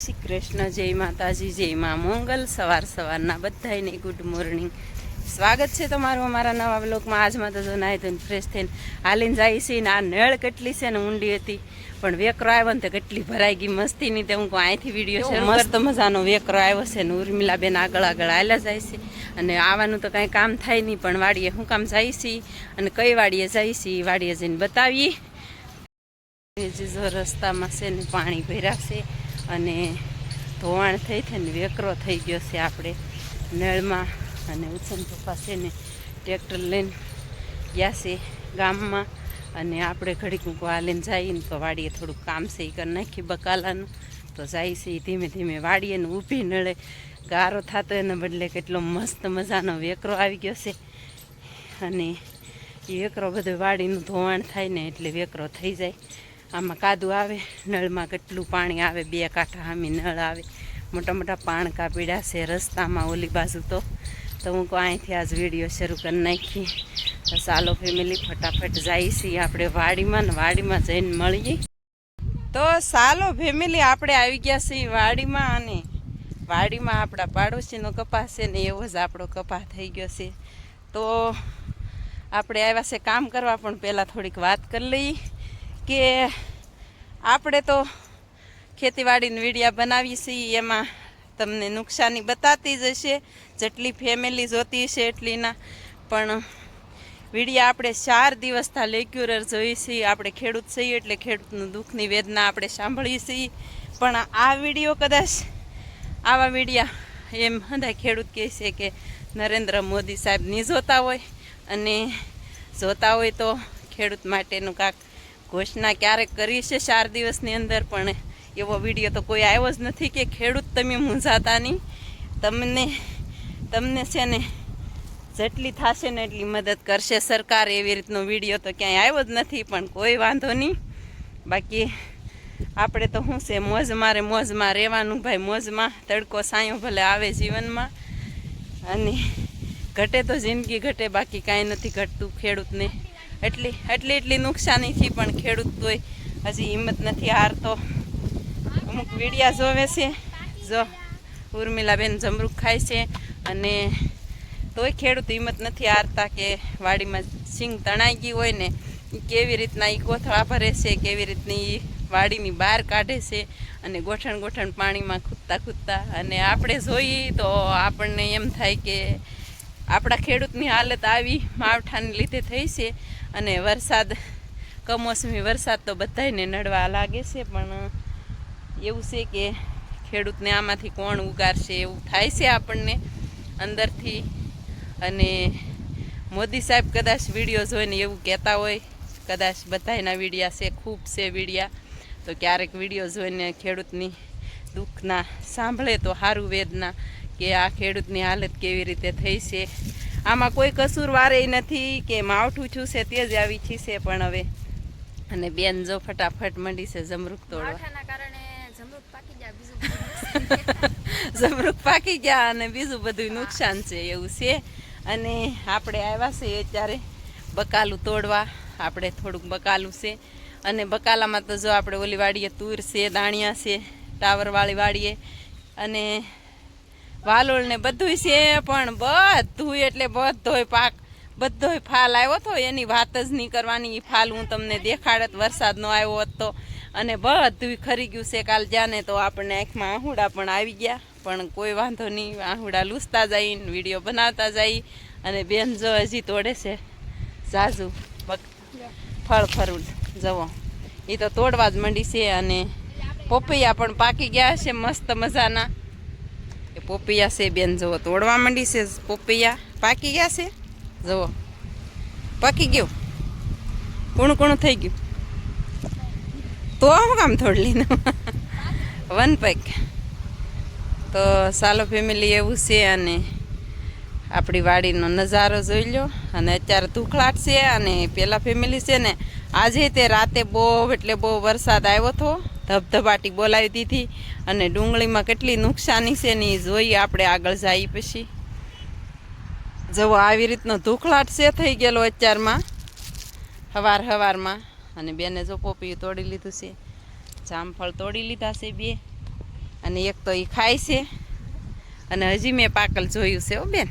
શ્રી કૃષ્ણ જય માતાજી જય મા મોંગલ. સવાર સવારના બધાને ગુડ મોર્નિંગ સ્વાગત છે તમારું અમારા નવા બ્લોકમાં આજમાં તો જો નાહી ધોઈને ફ્રેશ થઈને હાલીને જાય છે ને આ નળ કેટલી છે ને ઊંડી હતી. પણ વેકરો આવ્યો ને તો કેટલી ભરાઈ ગઈ મસ્તીની તે હું અહીંથી વીડિયો છે મસ્ત મજાનો વેકરો આવ્યો છે ને ઉર્મિલાબેન આગળ આગળ હાલ્યા જાય છે. અને આવવાનું તો કાંઈ કામ થાય નહીં પણ વાડીએ શું કામ જાય છે અને કઈ વાડીએ જાય છે વાડીએ જઈને બતાવીએ. જે જો રસ્તામાં છે ને પાણી ભર્યા છે. અને ધોવાણ થઈ થઈને વેકરો થઈ ગયો છે આપણે નળમાં. અને ઉછન પપ્પા છે ને ટ્રેક્ટર લઈને ગયા છે ગામમાં. અને આપણે ઘડીક મૂકવા લઈને જઈએ ને તો વાડીએ થોડુંક કામ છે એ કરી નાખી બકાલાનું. તો જાય છે એ ધીમે ધીમે વાડીએ ને ઊભી નળે ગારો થતો એને બદલે કેટલો મસ્ત મજાનો વેકરો આવી ગયો છે. અને એ વેકરો બધો વાડીનું ધોવાણ થાય ને એટલે વેકરો થઈ જાય. આમાં કાદુ આવે, નળમાં કેટલું પાણી આવે, બે કાંઠા હામી નળ આવે. મોટા મોટા પાણ કાપીડા છે રસ્તામાં ઓલી બાજુ તો. તો હું કહું અહીંથી આજ વીડિયો શરૂ કરી નાખી તો ચાલો ફેમિલી ફટાફટ જઈએ છીએ આપણે વાડીમાં ને વાડીમાં જઈને મળીએ. તો ચાલો ફેમિલી આપણે આવી ગયા છીએ વાડીમાં અને વાડીમાં આપણા પાડોશીનો કપાસ છે ને એવો જ આપણો કપાસ થઈ ગયો છે. તો આપણે આવ્યા છે કામ કરવા, પણ પહેલાં થોડીક વાત કરી લઈએ. કે આપણે તો ખેતીવાડીની વિડીયા બનાવી છીએ, એમાં તમને નુકસાની બતાતી જ હશે, જેટલી ફેમિલી જોતી હશે એટલીના. પણ વિડીયા આપણે ચાર દિવસથી રેગ્યુલર જોઈએ છીએ, આપણે ખેડૂત છીએ એટલે ખેડૂતનું દુઃખની વેદના આપણે સાંભળીએ છીએ. પણ આ વીડિયો કદાચ આવા વિડીયા એમ બધા ખેડૂત કહે છે કે નરેન્દ્ર મોદી સાહેબ નહીં જોતા હોય. અને જોતા હોય તો ખેડૂત માટેનું કાંક ઘોષણા ક્યારેક કરી છે ચાર દિવસની અંદર, પણ એવો વીડિયો તો કોઈ આવ્યો જ નથી કે ખેડૂત તમે મૂંઝાતા નહીં. તમને તમને છે ને જેટલી થશે ને એટલી મદદ કરશે સરકાર. એવી રીતનો વીડિયો તો ક્યાંય આવ્યો જ નથી, પણ કોઈ વાંધો નહીં. બાકી આપણે તો શું છે મોજ મારે મોજમાં રહેવાનું ભાઈ, મોજમાં તડકો સાયો ભલે આવે જીવનમાં. અને ઘટે તો જિંદગી ઘટે, બાકી કાંઈ નથી ઘટતું ખેડૂતને. એટલી એટલી એટલી નુકસાનીથી પણ ખેડૂત તોય હજી હિંમત નથી હારતો. અમુક વીડિયા જોવે છે. જો ઉર્મિલાબેન જમરૂખ ખાય છે અને તોય ખેડૂત હિંમત નથી હારતા કે વાડીમાં સિંગ તણાઈ ગઈ હોય ને કેવી રીતના એ કોથળા ભરે છે, કેવી રીતની એ વાડીની બહાર કાઢે છે અને ગોઠણ ગોઠણ પાણીમાં ખૂદતા ખૂદતા અને આપણે જોઈએ તો આપણને એમ થાય કે આપણા ખેડૂતની હાલત આવી, માવઠાને લીધે થઈ છે. અને વરસાદ, કમોસમી વરસાદ તો બધાયને નડવા લાગે છે, પણ એવું છે કે ખેડૂતને આમાંથી કોણ ઉગારશે એવું થાય છે આપણને અંદરથી. અને મોદી સાહેબ કદાચ વીડિયો જોઈને એવું કહેતા હોય, કદાચ બધાયના વિડીયા છે, ખૂબ છે વિડીયા, તો ક્યારેક વીડિયો જોઈને ખેડૂતની દુઃખના સાંભળે તો સારું વેદના કે આ ખેડૂતની હાલત કેવી રીતે થઈ છે. આમાં કોઈ કસૂરવારે નથી કે માવઠું છું છે તે જ આવી છી છે પણ હવે. અને બેન જો ફટાફટ મંડી છે જમરૂક તોડવા. કારણે જમરૂક પાકી ગયા બીજું બધું પાકી ગયા અને બીજું બધું નુકસાન છે એવું છે. અને આપણે આવ્યા છે અત્યારે બકાલું તોડવા. આપણે થોડુંક બકાલું છે. અને બકાલામાં તો જો આપણે ઓલી વાડીએ તુર છે દાણિયા છે ટાવરવાળી વાડીએ. અને વાલોળ ને બધુંય છે, પણ બધું એટલે બધોય પાક, બધોય ફાલ આવ્યો હતો એની વાત જ નહીં કરવાની. એ ફાલ હું તમને દેખાડત, વરસાદનો આવ્યો હોત અને બધું ખરી ગયું છે કાલ જાને તો આપણને આંખમાં આહુડા પણ આવી ગયા. પણ કોઈ વાંધો નહીં, આહુડા લૂસતા જઈને વીડિયો બનાવતા જઈ અને બેન જો હજી તોડે છે. ઝાઝુ ફળ ફરૂટ જવો. એ તો તોડવા જ મંડી છે અને પોપૈયા પણ પાકી ગયા છે મસ્ત મજાના. એ પોપૈયા છે બેન, જુઓ, તોડવા માંડી છે પોપૈયા. પાકી ગયા છે? જુઓ. પાકી ગયું? કૂણું કૂણું થઈ ગયું? તો આમ કામ થોડ વન પેક. તો સાલો ફેમિલી એવું છે અને આપણી વાડીનો નજારો જોઈ લો. અને અત્યારે ધૂખલાટ છે અને પેલા ફેમિલી છે ને, આજે તે રાતે બહુ, એટલે બહુ વરસાદ આવ્યો હતો. ધબધબાટી બોલાવી દીધી અને ડુંગળીમાં કેટલી નુકસાની છે ને એ જોઈએ આપણે આગળ જઈએ પછી. જવો આવી રીતનો ધૂખલાટ છે, થઈ ગયેલો અત્યારમાં, હવાર હવારમાં. અને બેને જો પોપીયું તોડી લીધું છે, જામફળ તોડી લીધા છે બે. અને એક તો એ ખાય છે. અને હજી મેં પાકલ જોયું છે હો બેન.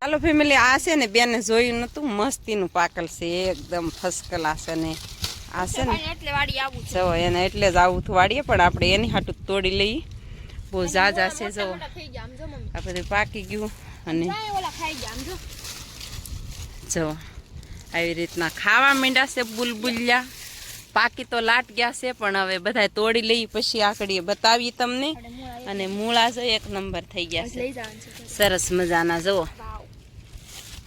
ચાલો ફેમિલી આ છે ને બેને જોયું નહોતું મસ્તીનું પાકલ છે, એકદમ ફર્સ્ટ ક્લાસ અને આ છે ને એટલે વાડી આવું છે. એને એટલે જ આવું થું વાળીએ પણ આપણે એની હાટું તોડી લઈએ. બહુ ઝાઝા છે જો. આ બધું પાકી ગયું અને જો. જો આવી રીતના ખાવા માંડ્યા છે બુલબુલિયા. પાકી તો લાટ ગયા છે પણ હવે બધા તોડી લઈ પછી આકડીએ બતાવી તમને. અને મૂળા જો એક નંબર થઈ ગયા છે. સરસ મજાના જુઓ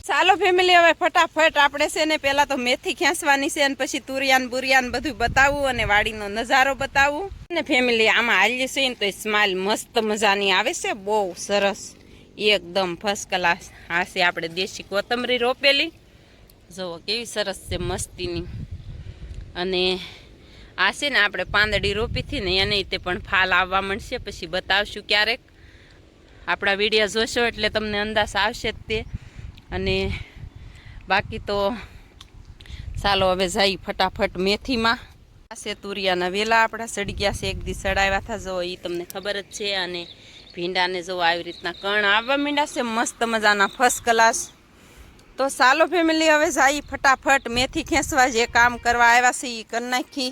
ચાલો ફેમિલી હવે ફટાફટ આપણે છે ને પહેલાં તો મેથી ખેંચવાની છે અને પછી તુરિયાન બુરિયાન બધું બતાવવું અને વાડીનો નજારો બતાવવું અને ફેમિલી આમાં હાલીએ છે ને તો સ્માઇલ મસ્ત મજાની આવે છે, બહુ સરસ, એકદમ ફર્સ્ટ ક્લાસ આ છે આપણે દેશી કોથમરી રોપેલી. જુઓ કેવી સરસ છે મસ્તીની. અને આ છે ને આપણે પાંદડી રોપી હતી ને એને તે પણ ફાલ આવવા મળશે પછી બતાવશું ક્યારેક. આપણા વીડિયો જોશો એટલે તમને અંદાજ આવશે જ તે. અને બાકી તો ચાલો હવે જઈ ફટાફટ મેથીમાં. છે તુરિયાના વેલા આપણા સડી ગયા છે. એક દી સડાવ્યા હતા જો એ તમને ખબર જ છે. અને ભીંડાને જો આવી રીતના કણ આવવા માંડ્યા છે. મસ્ત મજાના ફર્સ્ટ ક્લાસ તો ચાલો ફેમિલી હવે જઈ ફટાફટ મેથી ખેંચવા. જે કામ કરવા આવ્યા છે એ કરી નાખી.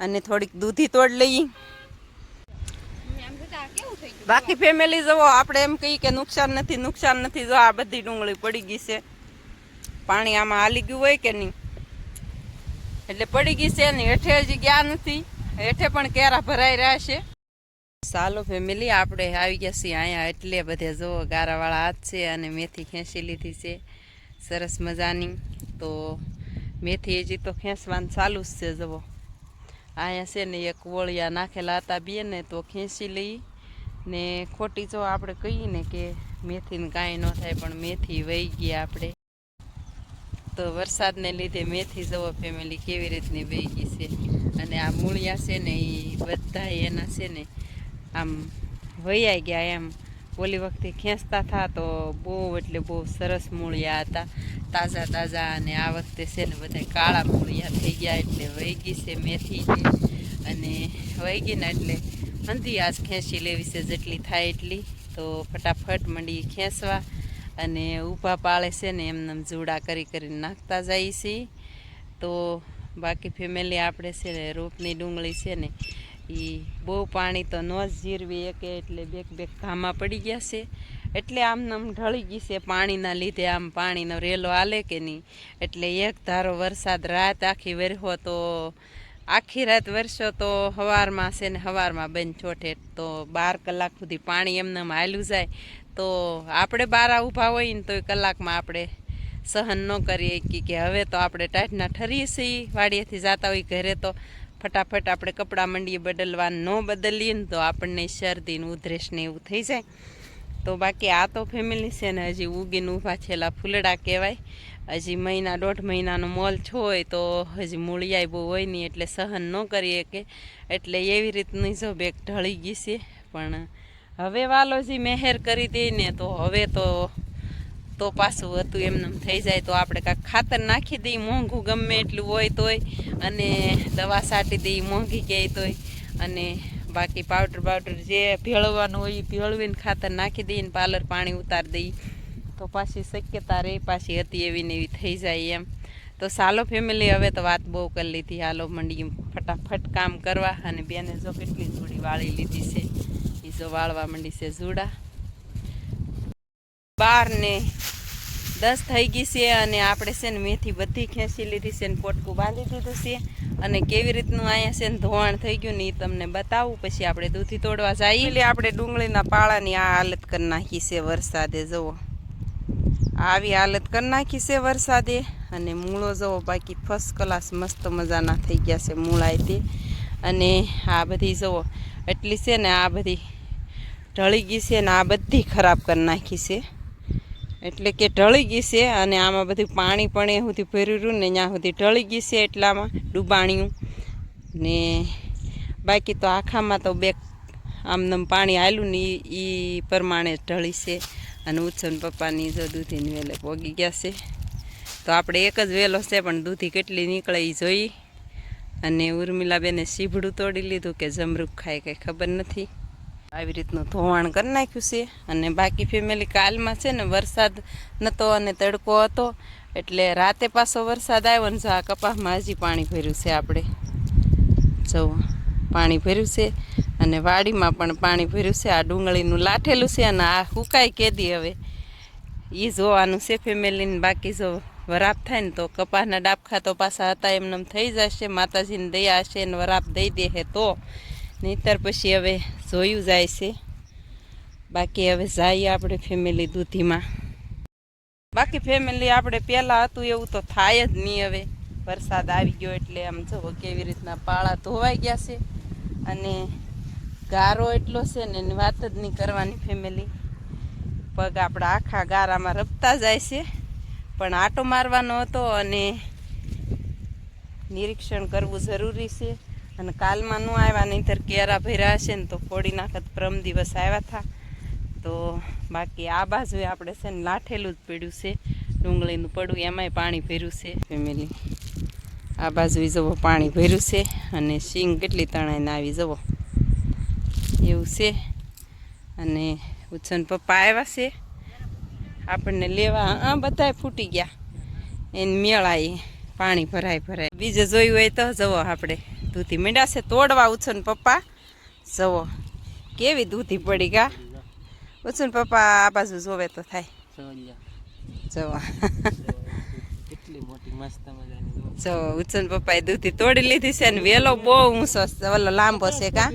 અને થોડીક દૂધી તોડ લઈ મમ્મી આમ જોતા આ કેવું થઈ ગયું બાકી ફેમિલી જવો આપણે એમ કહીએ કે નુકસાન નથી નુકસાન નથી. જો આ બધી ડુંગળી પડી ગઈ છે. પાણી આમાં હાલી ગયું હોય કે નહીં? એટલે પડી ગઈ છે ને, હેઠે હજી ગયા નથી. હેઠે પણ કેરા ભરાઈ રહ્યા છે. સાલો ફેમિલી આપણે આવી ગયા છીએ અહીંયા એટલે બધે જો ગારાવાળા હાથ છે અને મેથી ખેંચી લીધી છે. સરસ મજાની. તો મેથી હજી તો ખેંચવાનું ચાલુ જ છે જવો અહીંયા છે ને એક વળિયા નાખેલા હતા બે ને તો ખેંચી લઈ ને ખોટી જો આપણે કહીએ ને કે મેથીને કાંઈ ન થાય, પણ મેથી વહી ગઈ આપણે. તો વરસાદને લીધે મેથી જવો ફેમિલી કેવી રીતની વહી ગઈ છે. અને આ મૂળિયા છે ને એ બધા એના છે ને આમ વૈયાઈ ગયા એમ. ઓલી વખતે ખેંચતા હતા તો બહુ એટલે બહુ સરસ મૂળિયા હતા. તાજા તાજા અને આ વખતે છે ને બધા કાળા મૂળિયા થઈ ગયા એટલે વૈગી છે મેથી છે અને વહી ગઈ ને એટલે અંધી આજ ખેંચી લેવી છે જેટલી થાય એટલી. તો ફટાફટ મંડી ખેંચવા અને ઊભા પાળે છે ને એમને જુડા કરી કરીને નાખતા જઈએ છીએ તો બાકી ફેમિલી આપણે છે ને રોપની ડુંગળી છે ને એ બહુ પાણી તો ન જીરવી એકે એટલે બેક બેક ઘામાં પડી ગયા છે. એટલે આમ નામ ઢળી ગઈ છે પાણીના લીધે. આમ પાણીનો રેલો હાલે કે નહીં? એટલે એક ધારો વરસાદ રાત આખી વરહો તો આખી રાત વરસો તો હવારમાં છે ને હવારમાં બંધ છોટે તો બાર કલાક સુધી પાણી એમને હાલ્યું જાય. તો આપણે બારા ઊભા હોઈએ ને તોય કલાકમાં આપણે સહન ન કરીએ કે કે હવે તો આપણે ટાઈટના ઠરીએ છીએ, વાડીએથી જતા હોય ઘરે તો ફટાફટ આપણે કપડાં મંડીએ બદલવા ન બદલીએ ને તો આપણને શરદીનું ઉધરેશને એવું થઈ જાય. તો બાકી આ તો ફેમિલી છે ને હજી ઉગીને ઊભા છેલ્લા ફૂલડા કહેવાય. હજી મહિના, દોઢ મહિનાનો મોલ છો હોય તો હજી મૂળિયાય બહુ હોય નહીં એટલે સહન ન કરીએ કે એટલે એવી રીતની જો બેગ ઢળી ગઈ છે. પણ હવે વાલોજી મહેર કરી દે ને તો હવે તો તો પાછું હતું એમને એમ થઈ જાય તો આપણે કાંઈક ખાતર નાખી દઈએ, મોંઘું ગમે એટલું હોય તોય. અને દવા છાંટી દઈએ, મોંઘી ક્યાંય તોય. અને બાકી પાવડર પાવડર જે ભેળવવાનું હોય એ ભેળવીને ખાતર નાખી દઈએ ને પાર્લર પાણી ઉતારી દઈએ. તો પાછી શક્યતા રહે, પાછી હતી એવી ને એવી થઈ જાય એમ. તો સાલો ફેમિલી હવે તો વાત બહુ કરી લીધી. હાલો મંડી ફટાફટ કામ કરવા અને બેને જો કેટલી જોડી વાળી લીધી છે. એ જો વાળવા માંડી છે જુડા. બાર ને દસ થઈ ગઈ છે અને આપણે છે ને મેથી બધી ખેંચી લીધી છે ને પોટકું બાંધી દીધું છે અને કેવી રીતનું અહીંયા છે ને ધોવાણ થઈ ગયું ને એ તમને બતાવું. પછી આપણે દૂધી તોડવા જઈએ. એટલે આપણે ડુંગળીના પાળાની આ હાલત કરી નાખી છે વરસાદે, જુઓ. આવી હાલત કરી નાખી છે વરસાદે અને મૂળો જવો બાકી ફર્સ્ટ ક્લાસ મસ્ત મજાના થઈ ગયા છે મૂળાય તે અને આ બધી જુઓ, એટલી છે ને આ બધી ઢળી ગઈ છે ને આ બધી ખરાબ કરી નાખી છે. એટલે કે ઢળી ગઈ છે અને આમાં બધું પાણી પણ એ સુધી ભર્યું ને ત્યાં સુધી ઢળી ગઈ છે એટલામાં ડૂબાણ્યું. ને બાકી તો આખામાં તો બે આમનામ પાણી આવેલું ને એ પ્રમાણે ઢળી છે. અને ઉછન પપ્પાની જો દૂધીની વેલે પોગી ગયા છે. તો આપણે એક જ વેલો છે, પણ દૂધી કેટલી નીકળે એ જોઈ. અને ઉર્મિલાબેને સીભડું તોડી લીધું કે જમરૂખ ખાય કંઈ ખબર નથી. આવી રીતનું ધોવાણ કરી નાખ્યું છે અને બાકી ફેમિલી કાલમાં છે ને વરસાદ નહોતો અને તડકો હતો, એટલે રાતે પાછો વરસાદ આવ્યો ને જો આ કપાસમાં હજી પાણી ભર્યું છે આપણે. જો પાણી ભર્યું છે અને વાડીમાં પણ પાણી ભર્યું છે, આ ડુંગળીનું લાઠેલું છે અને આ હુકાઈ કેદી હવે. એ જોવાનું છે ફેમિલીને બાકી જો વરાપ થાય ને તો કપાસના ડાબખા તો પાછા હતા એમને થઈ જશે, માતાજીની દયા હશે ને વરાપ દઈ દે તો. નહીતર પછી હવે જોયું જાય છે. બાકી હવે જઈએ આપણે ફેમિલી દૂધીમાં. બાકી ફેમિલી આપણે પહેલાં હતું, એવું તો થાય જ નહીં હવે. વરસાદ આવી ગયો એટલે આમ જો કેવી રીતના પાળા ધોવાઈ ગયા છે અને ગારો એટલો છે ને એની વાત જ નહીં કરવાની ફેમિલી પગ આપણા આખા ગારામાં રપતા જાય છે. પણ આટો મારવાનો હતો અને નિરીક્ષણ કરવું જરૂરી છે. અને કાલમાં ન આવ્યા, નહીંતર કેરા ભર્યા હશે ને તો ફોડી નાખત પ્રમ દિવસ આવ્યા હતા તો બાકી આ બાજુએ આપણે છે ને લાઠેલું જ પડ્યું છે. ડુંગળીનું પડું, એમાંય પાણી ભર્યું છે. ફેમિલી આ બાજુ જવો પાણી ભર્યું છે અને સિંગ કેટલી તણાઈને આવી જવો એવું છે. અને ઉછન પપ્પા આવ્યા છે. આપણને લેવા આ બધાય ફૂટી ગયા. એને મેળાએ પાણી ભરાય ભરાય. બીજે જોયું હોય તો જવો આપણે. દૂધી મીંડાશે તોડવા ઉછન પપ્પા. જવો કેવી દૂધી પડી ગા. ઉછન પપ્પા આ બાજુ જોવે તો થાય. જવો કેટલી મોટી મસ્ત મજાની જો. જો પપ્પાએ દૂધી તોડી લીધી છે ને વેલો બહુ ઊંચો ઓલો લાંબો છે કા?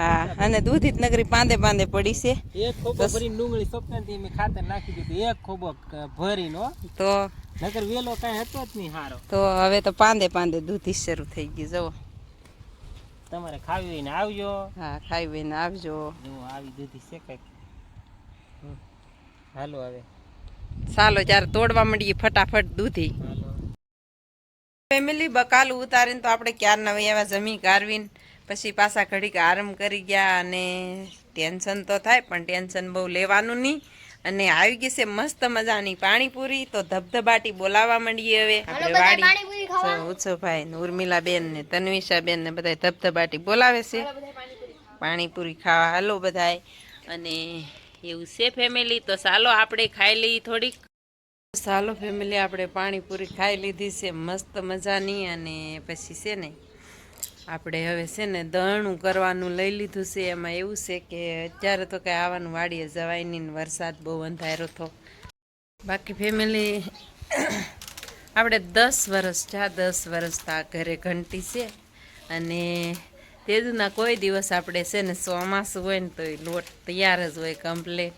હા અને દૂધી નગરી પાંદે પાંદે પડી છે. એક ખોબો ભરી ડુંગળી સપનાથી મેં ખાતર નાખી દીધું. એક ખોબો ભરીને. તો? નગર વેલો કઈ હતો જ નહીં હારો. તો હવે તો પાંદે પાંદે દૂધી શરૂ થઈ ગઈ જવો તમારે ખાવી હોય ને આવજો. હા ખાવી હોય ને આવજો. જો આવી દૂધી છે કંઈક. હાલો હવે. ચાલો જ્યારે તોડવા માંડીએ ફટાફટ દૂધી. ફેમિલી બકાલું ઉતારીને તો આપણે ક્યારના આવ્યા જમી કારવીને પછી પાછા ઘડીક આરામ કરી ગયા અને ટેન્શન તો થાય પણ ટેન્શન બહુ લેવાનું નહીં. અને આવી ગઈ છે મસ્ત મજાની પાણીપુરી તો ધબધબાટી બોલાવવા માંડીએ હવે. આપણે વાડી ઉત્સવભાઈ ને ઉર્મિલા બેન ને તન્વિશા બેન ને બધા ધબધબાટી બોલાવે છે. પાણીપુરી. પાણીપુરી ખાવા. હાલો બધાય. અને એવું છે ફેમિલી તો ચાલો આપણે ખાઈ લઈએ થોડીક. ચાલો ફેમિલી આપણે પાણીપુરી ખાઈ લીધી છે, મસ્ત મજાની અને પછી છે ને, આપણે હવે છે ને દહણું કરવાનું લઈ લીધું છે. એમાં એવું છે કે અત્યારે તો કાંઈ આવવાનું વાડીએ જવાય નહીં વરસાદ બહુ અંધારો હતો બાકી ફેમિલી આપણે દસ વર્ષ જા દસ વર્ષ તા ઘરે ઘંટી છે. અને તેજના કોઈ દિવસ આપણે છે ને ચોમાસું હોય ને તો લોટ તૈયાર જ હોય કમ્પ્લીટ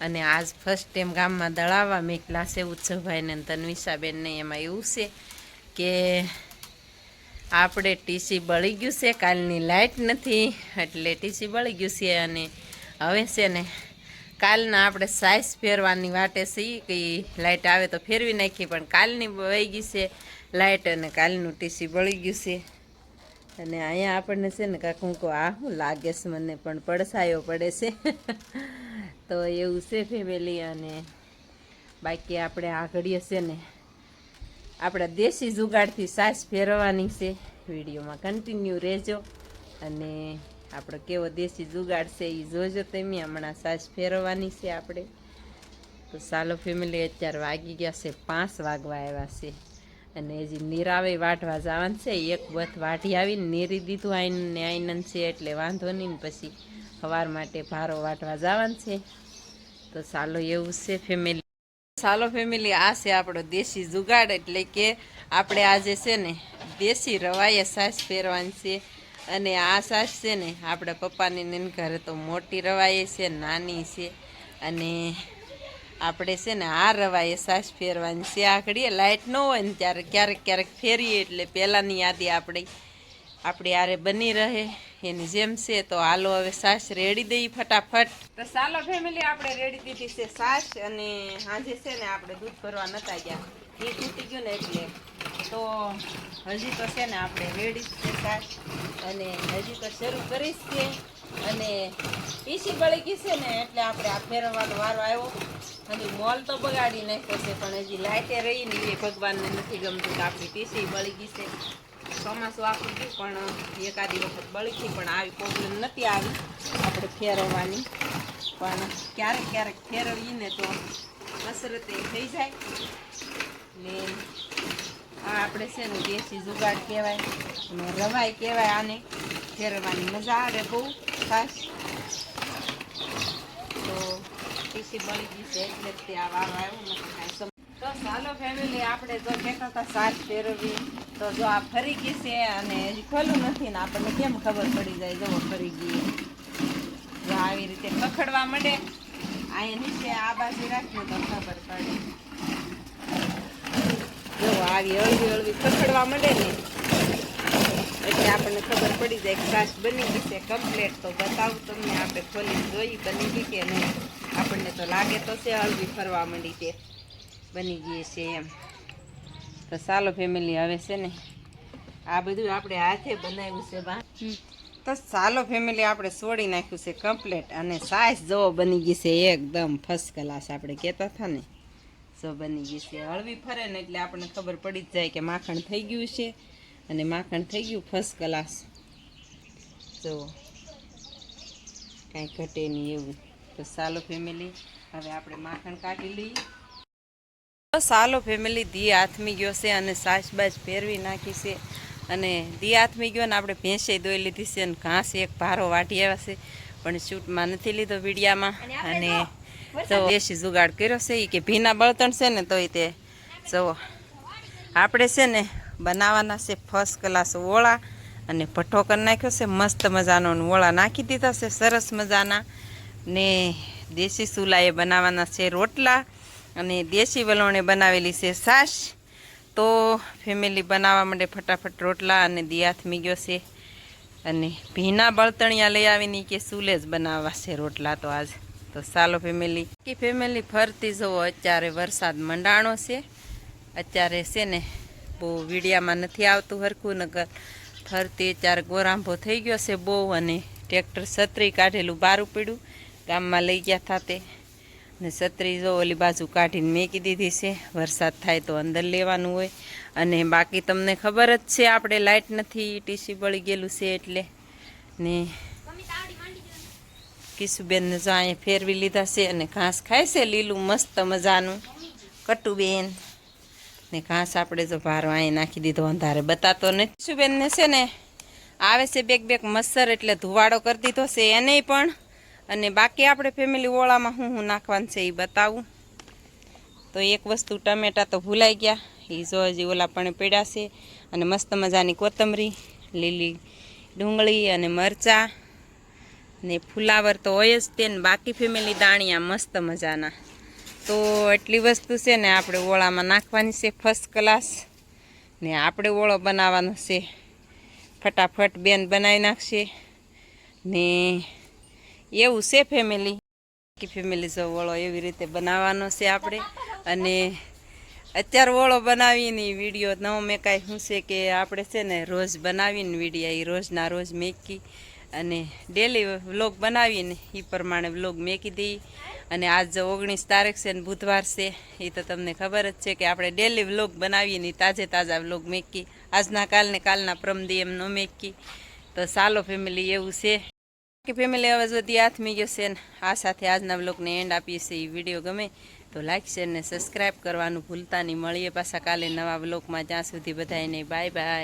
અને આજ ફર્સ્ટ ટાઈમ ગામમાં દળાવવા મેકલા છે ઉત્સવભાઈને અને તન્વિષાબેનને એમાં એવું છે કે આપણે ટીસી બળી ગયું છે, કાલની લાઇટ નથી, એટલે ટીસી બળી ગયું છે અને હવે છે ને કાલના આપણે સાઈઝ ફેરવાની વાટે છીએ, કે લાઇટ આવે તો ફેરવી નાખીએ, પણ કાલની વહી ગઈ છે લાઇટ અને કાલનું ટીસી બળી ગયું છે. અને અહીંયા આપણને છે ને કાંક હું કહું આ શું લાગે છે મને, પણ પડછાયો પડે છે. તો એવું છે ફેમિલી અને બાકી આપણે આગળીએ છે ને, આપણા દેશી જુગાડથી સાસ ફેરવવાની છે. વિડીયોમાં કન્ટિન્યુ રહેજો અને આપણો કેવો દેશી જુગાડ છે એ જોજો તમે, હમણાં સાસ ફેરવવાની છે આપણે. તો સાલો ફેમિલી અત્યારે વાગી ગયા છે, પાંચ વાગવા આવ્યા છે. અને હજી નીરાવે વાટવા જવાનું છે, એક બથ વાટી આવીને નીરી દીધું આઈને આઈનન છે એટલે વાંધો નહીં પછી સવાર માટે ભારો વાટવા જવાનું છે. તો ચાલો એવું છે ફેમિલી ચાલો ફેમિલી આ છે આપણો દેશી જુગાડ એટલે કે આપણે આજે છે ને દેશી રવાએ સાસ ફેરવાની છે. અને આ સાસ છે ને આપણા પપ્પાની નેન ઘરે તો મોટી રવાએ છે, નાની છે. અને આપણે છે ને આ રવાએ સાસ ફેરવાની છે. આખડીએ લાઇટ ન હોય ને ત્યારે ક્યારેક ક્યારેક ફેરીએ એટલે પહેલાંની યાદી આપણી આપણી આરે બની રહે. એની જેમ છે, તો હાલો હવે સાસ રેડી દઈ ફટાફટ. તો ચાલો ફેમિલી આપણે રેડી દીધી છે સાસ અને સાંજે છે ને આપણે દૂધ ભરવા નતા ગયા. એ તૂટી ગયું ને એટલે. તો હજી તો છે ને આપણે રેડી છે સાસ. અને હજી તો શરૂ કરીશ છે અને પીસી બળી ગઈ છે ને એટલે આપણે આ ફેરવવાનો વારો આવ્યો. હજી મોલ તો બગાડી નાખ્યો છે, પણ હજી લાઇટે રહી ને એ ભગવાનને નથી ગમતું કે આપણી પીસી બળી ગઈ છે. ચોમાસું આખું થયું પણ એકાદી વખત બળકી પણ આવી પ્રોબ્લેમ નથી આવી. આપણે ફેરવવાની. પણ ક્યારેક ક્યારેક ફેરવીને તો કસરત થઈ જાય. ને આ આપણે છે ને દેશી જુગાડ કહેવાય, અને રવાઈ કહેવાય આને. ફેરવવાની મજા આવે બહુ ખાસ. તો ટીસી બળી ગઈ છે એટલે તે આ વારો આવ્યો, નથી કાંઈ તો ચાલો ફેમિલી આપણે જો કહેતા હતા સાત ફેરવવી તો જો આ ફરી ગઈ છે અને હજી ખોલું નથી ને, આપણને કેમ ખબર પડી જાય? જો ફરી ગઈ. જો આવી રીતે કખડવા માંડે. અહીંયા નીચે આ બાજુ રાખીને તો ખબર પડે. જો આવી હળવી હળવી કખડવા મળે ને, એટલે આપણને ખબર પડી જાય ક્લાસ બની ગઈ છે કમ્પ્લેટ તો બતાવું તમને, આપણે ખોલી જોઈ બની ગઈ કે નહીં. આપણને તો લાગે તો છે હળવી ફરવા માંડી તે. બની ગઈ છે એમ. તો ચાલો ફેમિલી હવે છે ને આ બધું આપણે હાથે બનાવ્યું છે બા. તો ચાલો ફેમિલી આપણે છોડી નાખ્યું છે કમ્પ્લેટ અને સાઈઝ જોવો બની ગઈ છે એકદમ ફર્સ્ટ ક્લાસ આપણે કહેતા હતા ને. જો બની ગઈ છે. હળવી ફરે ને એટલે આપણને ખબર પડી જ જાય કે માખણ થઈ ગયું છે અને માખણ થઈ ગયું ફર્સ્ટ ક્લાસ જો કાંઈ ઘટે નહીં એવું. તો ચાલો ફેમિલી હવે આપણે માખણ કાઢી લઈએ. સાલો ફેમિલી દી હાથમી ગયો છે અને સાસ બાસ ફેરવી નાખી છે. અને દી હાથમી ગયો ને આપણે ભેંસે દોઈ લીધી છે અને ઘાસ એક ભારો વાટી આવ્યા છે. પણ શૂટમાં નથી લીધો વિડીયામાં. અને તો દેશી જુગાડ કર્યો છે એ કે ભીના બળતણ છે ને તોય તે જુઓ આપણે છે ને બનાવવાના છે ફર્સ્ટ ક્લાસ ઓળા અને ભઠ્ઠો કરી નાખ્યો છે. મસ્ત મજાનો ઓળા નાખી દીધા છે સરસ મજાના. ને દેશી ચૂલાએ બનાવવાના છે રોટલા. અને દેશી વલોણે બનાવેલી છે સાસ. તો ફેમિલી બનાવવા માટે ફટાફટ રોટલા અને દિયાથ મીગ્યો છે. અને ભીના બળતણિયા લઈ આવીને કે ચૂલે જ બનાવવા છે રોટલા તો આજ. તો ચાલો ફેમિલી. કે ફેમિલી ફરતી જવો, અત્યારે વરસાદ મંડાણો છે. અત્યારે છે ને બહુ વીડિયામાં નથી આવતું હરખું નગર ફરતી અત્યારે ગોરાંભો થઈ ગયો છે બહુ અને ટ્રેક્ટર છત્રી કાઢેલું, બારું પીડ્યું. ગામમાં લઈ ગયા થાતે. ને છત્રી જો ઓલી બાજુ કાઢીને મેકી દીધી છે. વરસાદ થાય તો અંદર લેવાનું હોય. અને બાકી તમને ખબર જ છે, આપણે લાઇટ નથી, ટીસી બળી ગયેલું છે એટલે. ને કિશુબેનને જો અહીંયા ફેરવી લીધા છે અને ઘાસ ખાય છે લીલું મસ્ત મજાનું. કટુબેન. ને ઘાસ આપણે જો ભારો અહીં નાખી દીધો, અંધારે બતાતો નથી. કિશુબેનને છે ને, આવે છે બેક બેક મચ્છર એટલે ધુવાડો કરી દીધો છે, એને પણ અને બાકી આપણે ફેમિલી ઓળામાં હું હું નાખવાનું છે એ બતાવું. તો એક વસ્તુ ટમેટા તો ભૂલાઈ ગયા. એ જો હજી ઓલા પણ પડ્યા છે. અને મસ્ત મજાની કોથમરી, લીલી ડુંગળી અને મરચાં. ને ફુલાવર તો હોય જ તે ને બાકી ફેમિલી દાણિયા મસ્ત મજાના. તો એટલી વસ્તુ છે ને આપણે ઓળામાં નાખવાની છે ફર્સ્ટ ક્લાસ ને આપણે ઓળો બનાવવાનો છે. ફટાફટ બેન બનાવી નાખશે. ને એવું છે ફેમિલી કે ફેમિલી જો ઓળો એવી રીતે બનાવવાનો છે આપણે. અને અત્યારે ઓળો બનાવીને વીડિયો નવો મેં શું છે કે આપણે છે ને રોજ બનાવીને વીડિયો એ રોજના રોજ મેકી અને ડેલી વ્લોગ બનાવીને એ પ્રમાણે વ્લોગ મેકી દઈ અને આજ ઓગણીસ તારીખ છે ને બુધવાર છે એ તો તમને ખબર જ છે કે આપણે ડેલી વ્લોગ બનાવીને તાજે તાજા વ્લોગ મેકી. આજના કાલને કાલના પ્રમદી એમ ન મેકી. તો સાલો ફેમિલી એવું છે. કે ફેમિલી હવે બધી હાથમી ગયો છે ને, આ સાથે આજના બ્લોગને એન્ડ આપીએ છીએ. એ વીડિયો ગમે તો લાઈક શેર ને સબસ્ક્રાઈબ કરવાનું ભૂલતા નહીં. મળીએ પાછા કાલે નવા બ્લોગમાં જ્યાં સુધી બધાને બાય બાય